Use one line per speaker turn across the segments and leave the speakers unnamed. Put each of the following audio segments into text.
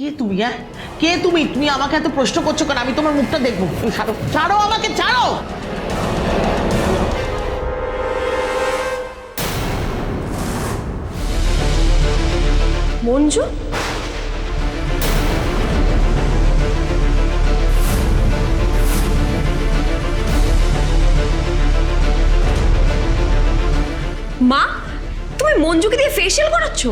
কে তুমি হ্যাঁ? কে তুমি? তুমি আমাকে এত প্রশ্ন করছ কেন? আমি তোমার মুখটা দেখব। তুমি ছাড়ো। ছাড়ো আমাকে ছাড়ো!
মঞ্জু? মা তুমি মঞ্জুকে দিয়ে ফেসিয়াল করাচ্ছ?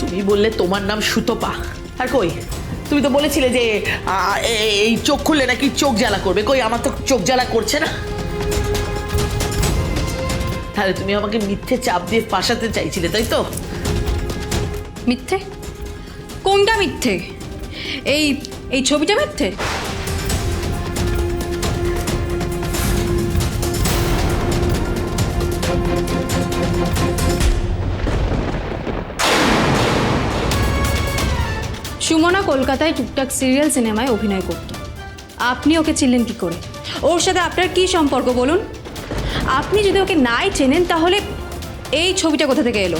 তুমি বললে তোমার নাম সুতপা। আর কই? তুমি তো বলেছিলে যে এই চোখ খুললে নাকি চোখ জ্বালা করবে। কই, আমার তো চোখ জ্বালা করছে না। তাহলে তুমি আমাকে মিথ্যে চাপ দিয়ে ফাঁসাতে চাইছিলে, তাই তো?
মিথ্যে? কোনটা মিথ্যে? এই এই ছবিটা মিথ্যে? সুমনা কলকাতায় টুকটাক সিরিয়াল সিনেমায় অভিনয় করত। আপনি ওকে চিনলেন কি করে? ওর সাথে আপনার কি সম্পর্ক বলুন? আপনি যদি ওকে নাই চেনেন, তাহলে এই ছবিটা কোথা থেকে এলো?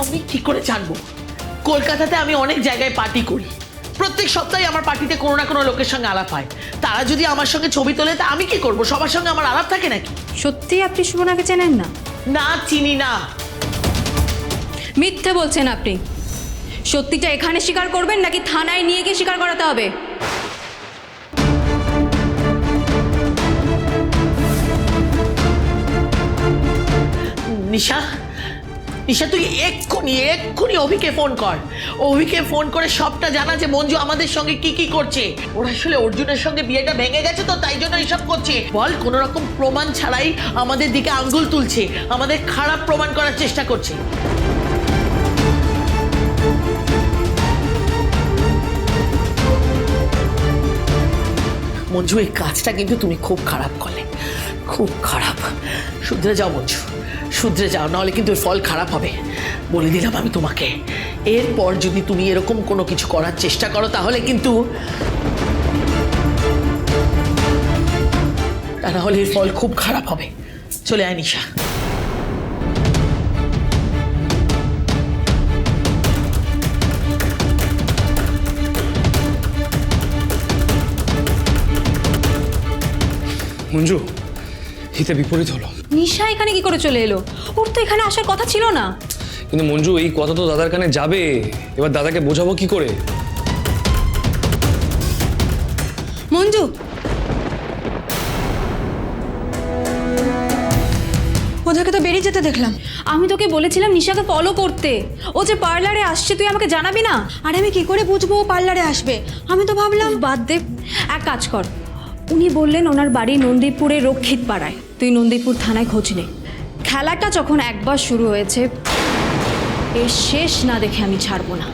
আমি কি করে জানব? কলকাতাতে আমি অনেক জায়গায় পার্টি করি। প্রত্যেক সপ্তাহে আমার পার্টিতে কোনো না কোনো লোকের সঙ্গে আলাপ হয়। তারা যদি আমার সঙ্গে ছবি তোলে তা আমি কি করব? সবার সঙ্গে আমার আলাপ থাকে নাকি?
সত্যি আপনি সুমনাকে চেনেন না?
না চিনি না।
মিথ্যে বলছেন আপনি। সত্যিটা এখানে স্বীকার করবেন নাকি থানায় নিয়ে গিয়ে স্বীকার করাতে হবে?
নিশা নিশা তুই এক্ষুনি এক্ষুনি অভিকে ফোন কর। অভিকে ফোন করে সবটা জানা যে মঞ্জু আমাদের সঙ্গে কি কি করছে। ওরা আসলে অর্জুনের সঙ্গে বিয়েটা ভেঙে গেছে তো, তাই জন্য এসব করছে। বল কোনো রকম প্রমাণ ছাড়াই আমাদের দিকে আঙ্গুল তুলছে, আমাদের খারাপ প্রমাণ করার চেষ্টা করছে। মঞ্জু, এই কাজটা কিন্তু তুমি খুব খারাপ করলে। খুব খারাপ। শুধরে যাও মঞ্জু। শুধরে যাও, নাহলে কিন্তু এর ফল খারাপ হবে। বলে দিলাম আমি তোমাকে। এরপর যদি তুমি এরকম কোনো কিছু করার চেষ্টা করো, তাহলে কিন্তু তা না হলে এর ফল খুব খারাপ হবে। চলে আয় নিশা।
মঞ্জু হিতে বিপরীত হলো।
নিশা এখানে কি করে চলে এলো? ওর তো এখানে আসার কথা ছিল না।
কিন্তু মঞ্জু এই কথা তো দাদার কানে যাবে। এবার দাদাকে বোঝাবো কি করে?
মঞ্জু।
ওদেরকে তো বেরিয়ে যেতে দেখলাম।
আমি তোকে বলেছিলাম নিশাকে ফলো করতে। ও যে পার্লারে আসছে তুই আমাকে জানাবি না?
আর আমি কি করে বুঝব ও পার্লারে আসবে? আমি তো ভাবলাম
বাদ দে। এক কাজ কর উনি বললেন ওনার বাড়ি নন্দীপুরে রক্ষিত পাড়ায়। তুই নন্দীপুর থানায় খোঁজ নে। খেলাটা যখন একবার শুরু হয়েছে, এর শেষ না দেখে আমি ছাড়বো না।